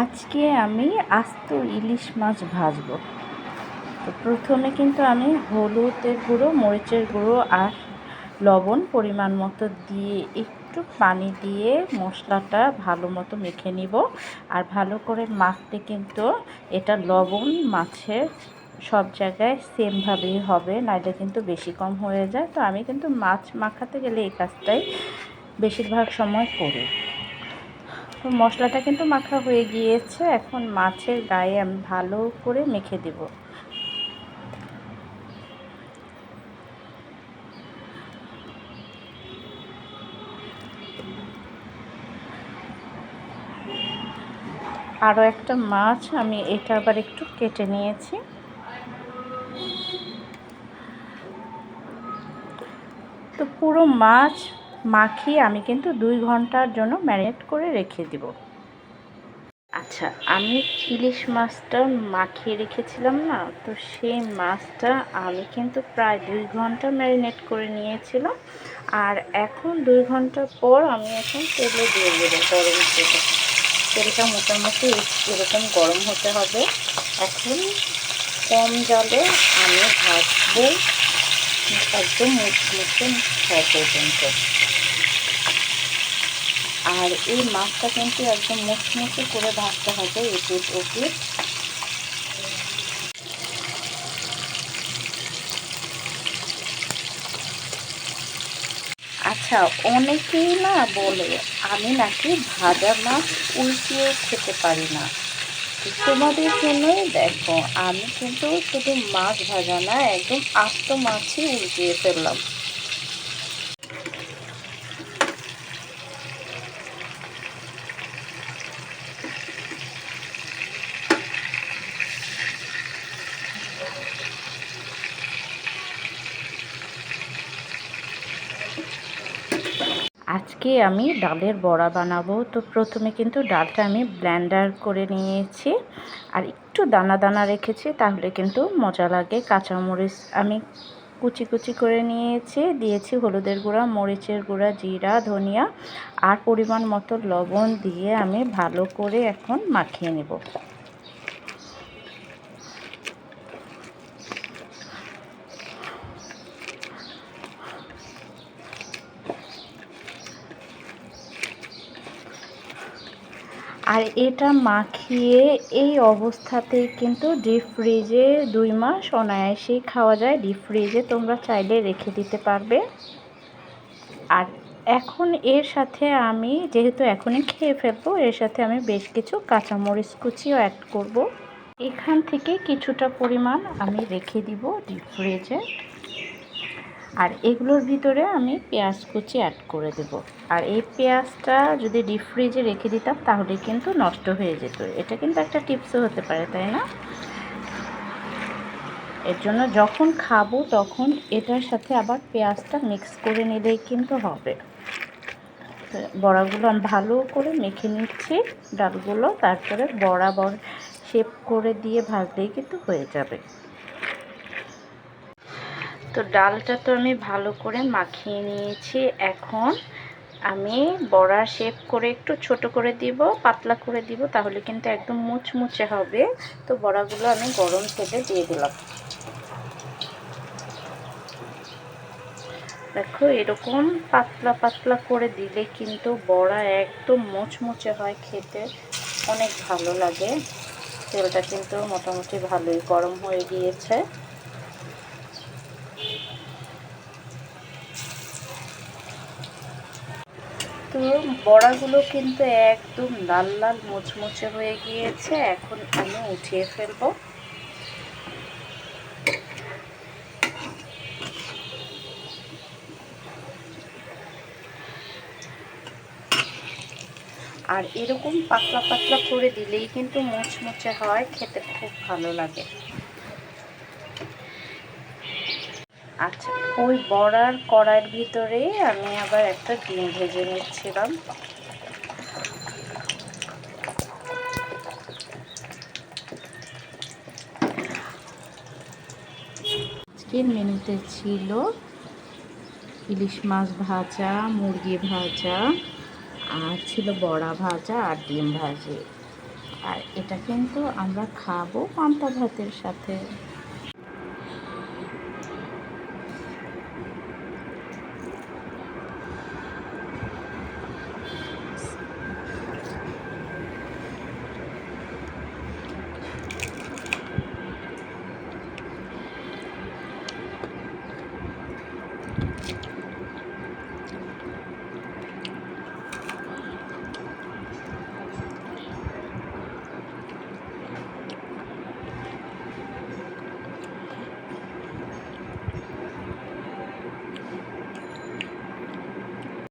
আজকে আমি আস্ত ইলিশ মাছ ভাজবো। তো প্রথমে কিন্তু আমি হলুদের গুঁড়ো, মরিচের গুঁড়ো আর লবণ পরিমাণ মতো দিয়ে একটু পানি দিয়ে মশলাটা ভালো মতো মেখে নিব। আর ভালো করে মাখতে কিন্তু এটা লবণ মাছের সব জায়গায় সেমভাবেই হবে, নাইলে কিন্তু বেশি কম হয়ে যায়। তো আমি কিন্তু মাছ মাখাতে গেলে এই কাজটাই বেশিরভাগ সময় করি। তো মশলাটা কিন্তু মাখা হয়ে গিয়েছে। এখন মাছের গায়ে আমি ভালো করে মেখে দেব। আরও একটা মাছ আমি এটা আবার একটু কেটে নিয়েছি। তো পুরো মাছ মাখিয়ে আমি কিন্তু দুই ঘণ্টার জন্য ম্যারিনেট করে রেখে দিব। আচ্ছা আমি ইলিশ মাছটা মাখিয়ে রেখেছিলাম না, তো সেই মাছটা আমি কিন্তু প্রায় দুই ঘণ্টা ম্যারিনেট করে নিয়েছিলাম। আর এখন দুই ঘণ্টা পর আমি এখন তেলে দিয়ে দেবো গরম তেলে তেলটা মোটামুটি এরকম গরম হতে হবে। এখন কম জলে আমি ভাজবো, একদম মুচমুচে হওয়া পর্যন্ত। আর এই মাছটা কিন্তু একদম মুচমুচে করে ভাজতে হবে এপিট ওপিট আচ্ছা অনেকেই না বলে, আমি নাকি ভাজা মাছ উল্টিয়ে খেতে পারি না। তোমাদের জন্যই দেখো, আমি কিন্তু শুধু মাছ ভাজা না, একদম আস্ত মাছই উল্টিয়ে ফেললাম। আজকে আমি ডালের বড়া বানাবো। তো প্রথমে কিন্তু ডালটা আমি ব্ল্যান্ডার করে নিয়েছি। আর একটু দানা দানা রেখেছি, তাহলে কিন্তু মজা লাগে। কাঁচামরিচ আমি কুচি কুচি করে নিয়েছি। দিয়েছি হলুদের গুঁড়া, মরিচের গুঁড়া, জিরা, ধনিয়া আর পরিমাণ মতো লবণ দিয়ে আমি ভালো করে এখন মাখিয়ে নেব। আর এটা মাখিয়ে এই অবস্থাতে কিন্তু ডিপ ফ্রিজে দুই মাস অনায়াসেই খাওয়া যায়। ডিপ ফ্রিজে তোমরা চাইলে রেখে দিতে পারবে। আর এখন এর সাথে আমি, যেহেতু এখনই খেয়ে ফেলব, এর সাথে আমি বেশ কিছু কাঁচামরিচ কুচিও অ্যাড করব। এখান থেকে কিছুটা পরিমাণ আমি রেখে দিব ডিপ ফ্রিজে আর এগুলোর ভিতরে আমি পেঁয়াজ কুচি অ্যাড করে দেব। আর এই পেঁয়াজটা যদি ডিপ ফ্রিজে রেখে দিতাম, তাহলে কিন্তু নষ্ট হয়ে যেত। এটা কিন্তু একটা টিপসও হতে পারে, তাই না? এর জন্য যখন খাব তখন এটার সাথে আবার পেঁয়াজটা মিক্স করে নিলেই কিন্তু হবে। বড়াগুলো আমি ভালো করে মেখে নিচ্ছি, ডালগুলো তারপরে বড়া বড় শেপ করে দিয়ে ভাজলেই কিন্তু হয়ে যাবে। তো ডালটা তো আমি ভালো করে মাখিয়ে নিয়েছি। এখন আমি বড়া শেপ করে একটু ছোট করে দিব, পাতলা করে দিব, তাহলে কিন্তু একদম মুচমুচে হবে। তো বড়াগুলো আমি গরম তেলে দিয়ে দিলাম। দেখো, এরকম পাতলা পাতলা করে দিলে কিন্তু বড়া একদম মুচমুচে হয় খেতে। অনেক ভালো লাগে। তেলটা কিন্তু মোটামুটি ভালোই গরম হয়ে গিয়েছে। তো বড়াগুলো কিন্তু একদম লাল লাল মুচমুচে হয়ে গিয়েছে। এখন আমি উঠিয়ে ফেলব। আর এরকম পাতলা পাতলা করে দিলেই কিন্তু মুচমুচে হয়, খেতে খুব ভালো লাগে। আচ্ছা ওই বড়ার কড়াইয়ের ভিতরে আমি আবার একটা ডিম ভেজে নিচ্ছিলাম। আজকের মেনুতে ছিল ইলিশ মাছ ভাজা, মুরগি ভাজা, আর ছিল বড়া ভাজা আর ডিম ভাজি। আর এটা কিন্তু আমরা খাব পান্তা ভাতের সাথে।